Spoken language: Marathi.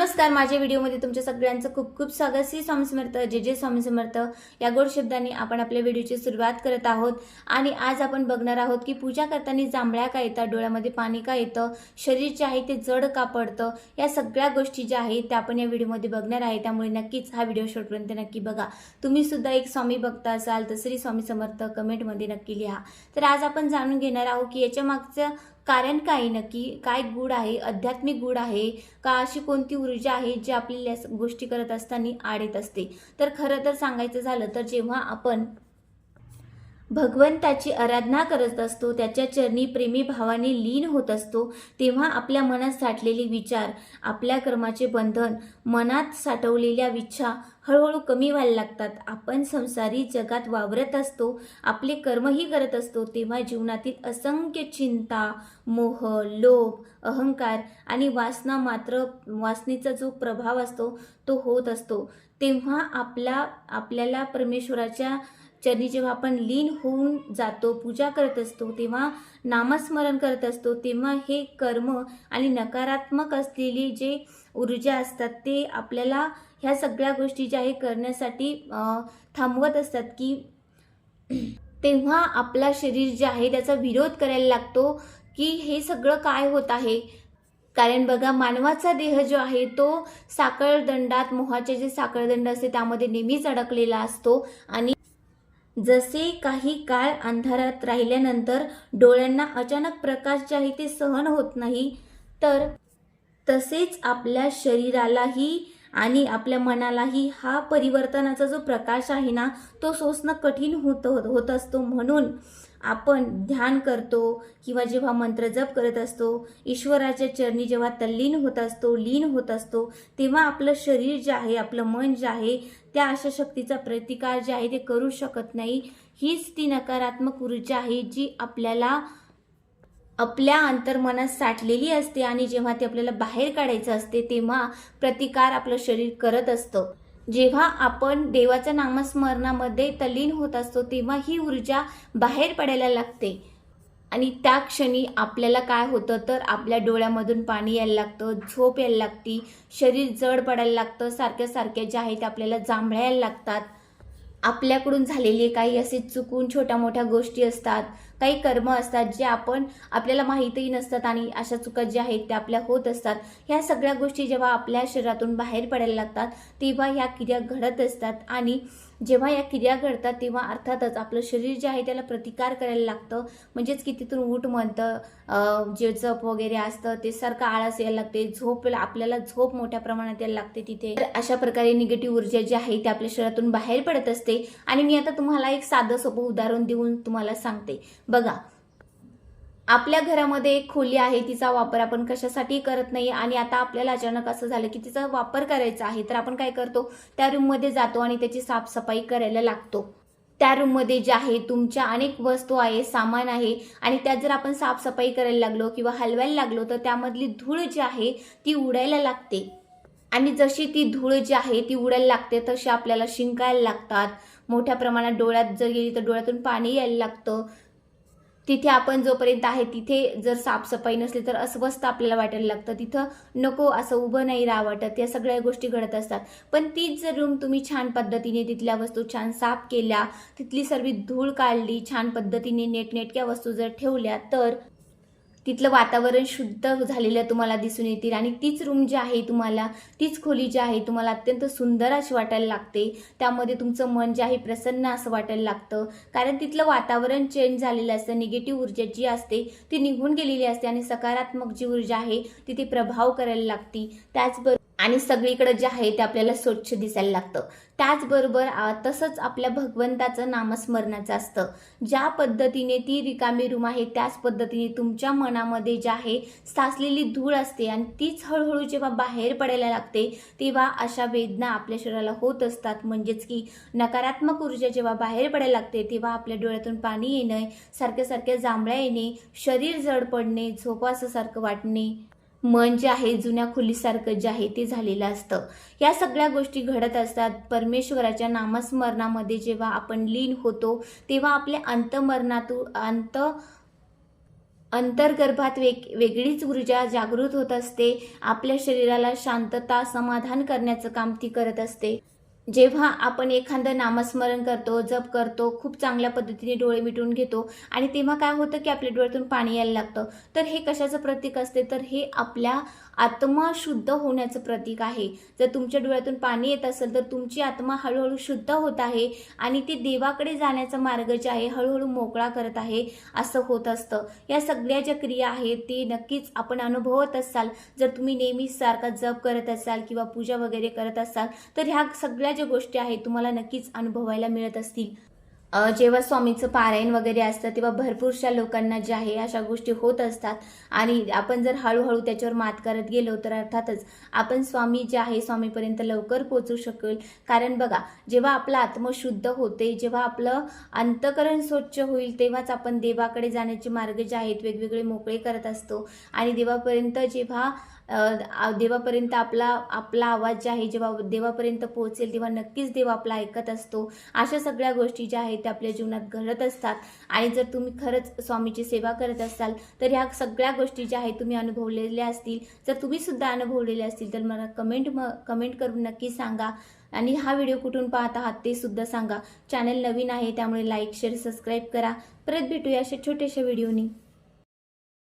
नमस्कार माझ्या व्हिडिओमध्ये तुमच्या सगळ्यांचं खूप खूप स्वागत. श्री स्वामी समर्थ जे जे स्वामी समर्थ. या गोड शब्दांनी आपण आपल्या व्हिडिओची सुरुवात करत आहोत. आणि आज आपण बघणार आहोत की पूजा करताना जांभळ्या का येतात डोळ्यामध्ये पाणी का येतं शरीर जे आहे ते जड का पडतं या सगळ्या गोष्टी ज्या आहेत त्या आपण या व्हिडिओमध्ये बघणार आहे. त्यामुळे नक्कीच हा व्हिडिओ शेवटपर्यंत नक्की बघा. तुम्ही सुद्धा एक स्वामी बघता असाल तर श्री स्वामी समर्थ कमेंटमध्ये नक्की लिहा. तर आज आपण जाणून घेणार आहोत की याच्या मागचं कारण काय नक्की काय गुड आहे आध्यात्मिक गुड आहे का अशी कोणती ऊर्जा आहे जी आपल्याला गोष्टी करत असताना आड येत असते? तर खरं तर सांगायचं झालं तर जेव्हा आपण भगवंताची आराधना करत असतो त्याच्या चरणी प्रेमी भावाने लीन होत असतो तेव्हा आपल्या मनात साठलेले विचार आपल्या कर्माचे बंधन मनात साठवलेल्या इच्छा हळूहळू कमी व्हायला लागतात. आपण संसारी जगात वावरत असतो आपले कर्मही करत असतो तेव्हा जीवनातील असंख्य चिंता मोह लोभ अहंकार आणि वासना मात्र वासनेचा जो प्रभाव असतो तो होत असतो. तेव्हा आपला आपल्याला परमेश्वराच्या चरणी जेव्हा आपण लीन होऊन जातो पूजा करत असतो तेव्हा नामस्मरण करत असतो तेव्हा हे कर्म आणि नकारात्मक असलेली जे ऊर्जा असतात ते आपल्याला ह्या सगळ्या गोष्टी ज्या आहे करण्यासाठी थांबवत असतात की तेव्हा आपला शरीर जे आहे त्याचा विरोध करायला लागतो की हे सगळं काय होत आहे? कारण बघा मानवाचा देह जो आहे तो साखळदंडात मोहाचे जे साखळदंड असते त्यामध्ये नेहमीच अडकलेला असतो आणि जसे काही काळ अंधारात राहिल्यानंतर डोळ्यांना अचानक प्रकाश जे आहे ते सहन होत नाही तर तसेच आपल्या शरीरालाही आणि आपल्या मनालाही हा परिवर्तनाचा जो प्रकाश आहे ना तो सोसणं कठीण होत होत असतो. म्हणून आपण ध्यान करतो किंवा जेव्हा मंत्र जप करत असतो ईश्वराच्या चरणी जेव्हा तल्लीन होत असतो लीन होत असतो तेव्हा आपलं शरीर जे आहे आपलं मन जे आहे त्या अशा शक्तीचा प्रतिकार जे आहे ते करू शकत नाही. हीच ती नकारात्मक ऊर्जा आहे जी आपल्याला आपल्या अंतर्मनात साठलेली असते आणि जेव्हा ते आपल्याला बाहेर काढायचं असते तेव्हा प्रतिकार आपलं शरीर करत असतं. जेव्हा आपण देवाच्या नामस्मरणामध्ये तल्लीन होत असतो तेव्हा ही ऊर्जा बाहेर पडायला लागते. आणि त्या क्षणी आपल्याला काय होतं तर आपल्या डोळ्यामधून पाणी यायला लागतं झोप यायला लागती शरीर जड पडायला लागतं सारख्या सारख्या ज्या आहेत आपल्याला जांभळ्या यायला लागतात. आपल्याकडून झालेले काही असे चुकून छोट्या मोठ्या गोष्टी असतात काही कर्म असतात जे आपण आपल्याला माहीतही नसतात आणि अशा चुका ज्या आहेत त्या आपल्या होत असतात. ह्या सगळ्या गोष्टी जेव्हा आपल्या शरीरातून बाहेर पडायला लागतात तेव्हा ह्या क्रिया घडत असतात. आणि जेव्हा या क्रिया घडतात तेव्हा अर्थातच आपलं शरीर जे आहे त्याला प्रतिकार करायला लागतं. म्हणजेच की तिथून ऊट म्हणतं जे जप वगैरे असतं ते सारखं आळस यायला लागते झोप आपल्याला झोप मोठ्या प्रमाणात यायला लागते तिथे. तर अशा प्रकारे निगेटिव्ह ऊर्जा जी आहे ती आपल्या शरीरातून बाहेर पडत असते. आणि मी आता तुम्हाला एक साधं सोपं उदाहरण देऊन तुम्हाला सांगते. बघा. आपल्या घरामध्ये एक खोली आहे तिचा वापर आपण कशासाठी करत नाही आणि आता आपल्याला अचानक असं झालं की तिचा वापर करायचा आहे तर आपण काय करतो? त्या रूममध्ये जातो आणि त्याची साफसफाई करायला लागतो. त्या रूममध्ये जे आहे तुमच्या अनेक वस्तू आहे सामान आहे आणि त्यात जर आपण साफसफाई करायला लागलो किंवा हलवायला लागलो तर त्यामधली धूळ जी आहे ती उडायला लागते. आणि जशी ती धूळ जी आहे ती उडायला लागते तशी आपल्याला शिंकायला लागतात. मोठ्या प्रमाणात डोळ्यात जर गेली तर डोळ्यातून पाणी यायला लागतं. तिथे आपण जोपर्यंत आहे तिथे जर साफसफाई नसली तर अस्वस्थ आपल्याला वाटायला लागतं. तिथं नको असं उभं नाही राहा वाटत. या सगळ्या गोष्टी घडत असतात. पण तीच जर रूम तुम्ही छान पद्धतीने तिथल्या वस्तू छान साफ केल्या तिथली सर्व धूळ काढली छान पद्धतीने नेटनेटक्या वस्तू जर ठेवल्या तर तिथलं वातावरण शुद्ध झालेलं तुम्हाला दिसून येतील आणि तीच रूम जी आहे तुम्हाला तीच खोली जी आहे तुम्हाला अत्यंत सुंदर अशी वाटायला लागते. त्यामध्ये तुमचं मन जे आहे प्रसन्न असं वाटायला लागतं. कारण तिथलं वातावरण चेंज झालेलं असतं निगेटिव्ह ऊर्जा जी असते ती निघून गेलेली असते आणि सकारात्मक जी ऊर्जा आहे तिथे प्रभाव करायला लागती. त्याचबरोबर आणि सगळीकडे जे आहे ते आपल्याला स्वच्छ दिसायला लागतं. त्याचबरोबर तसंच आपल्या भगवंताचं नामस्मरणाचं असतं. ज्या पद्धतीने ती रिकामी रूम आहे त्याच पद्धतीने तुमच्या मनामध्ये जे आहे साचलेली धूळ असते आणि तीच हळूहळू जेव्हा बाहेर पडायला लागते तेव्हा अशा वेदना आपल्या शरीराला होत असतात. म्हणजेच की नकारात्मक ऊर्जा जेव्हा बाहेर पडायला लागते तेव्हा आपल्या डोळ्यातून पाणी येणं सारख्या सारख्या जांभळ्या येणे शरीर जड पडणे झोपासारखं वाटणे मन जे आहे जुन्या खोलीसारखं जे आहे ते झालेलं असतं. या सगळ्या गोष्टी घडत असतात. परमेश्वराच्या नामस्मरणामध्ये जेव्हा आपण लीन होतो तेव्हा आपल्या अंतमरणातून अंत अंतर्गर्भात वेग वेगळीच ऊर्जा जागृत होत असते. आपल्या शरीराला शांतता समाधान करण्याचं काम ती करत असते. जेव्हा आपण एखादं नामस्मरण करतो जप करतो खूप चांगल्या पद्धतीने डोळे मिटून घेतो आणि तेव्हा काय होतं की आपल्या डोळ्यातून पाणी यायला लागतं. तर हे कशाचं प्रतीक असते? तर हे आपल्या आत्मा शुद्ध होण्याचं प्रतीक आहे. जर तुमच्या डोळ्यातून पाणी येत असेल तर तुमची आत्मा हळूहळू शुद्ध होत आहे आणि ती देवाकडे जाण्याचा मार्ग जे आहे हळूहळू मोकळा करत आहे असं होत असतं. या सगळ्या ज्या क्रिया आहेत ते नक्कीच आपण अनुभवत असाल. जर तुम्ही नेहमीच सारखा जप करत असाल किंवा पूजा वगैरे करत असाल तर ह्या सगळ्या ज्या गोष्टी आहेत तुम्हाला नक्कीच अनुभवायला मिळत असतील. जेव्हा स्वामीचं पारायण वगैरे असतं तेव्हा भरपूरशा लोकांना जे आहे अशा गोष्टी होत असतात. आणि आपण जर हळूहळू त्याच्यावर मात करत गेलो तर अर्थातच आपण स्वामी जे आहे स्वामीपर्यंत लवकर पोचू शकेल. कारण बघा जेव्हा आपला आत्मशुद्ध होते जेव्हा आपलं अंतकरण स्वच्छ होईल तेव्हाच आपण देवाकडे जाण्याचे मार्ग जे आहेत वेगवेगळे मोकळे करत असतो. आणि देवापर्यंत जेव्हा देवापर्यंत आपला आपला आवाज जे आहे जेव्हा देवापर्यंत पोहोचेल तेव्हा नक्कीच देव आपला ऐकत असतो. अशा सगळ्या गोष्टी ज्या आहेत त्या आपल्या जीवनात घडत असतात. आणि जर तुम्ही खरंच स्वामीची सेवा करत असाल तर ह्या सगळ्या गोष्टी ज्या आहेत तुम्ही अनुभवलेल्या असतील. जर तुम्ही सुद्धा अनुभवलेल्या असतील तर मला कमेंट म कमेंट करून नक्की सांगा. आणि हा व्हिडिओ कुठून पाहत आहात ते सुद्धा सांगा. चॅनल नवीन आहे त्यामुळे लाईक शेअर सबस्क्राईब करा. परत भेटूया अशा छोट्याशा व्हिडिओनी.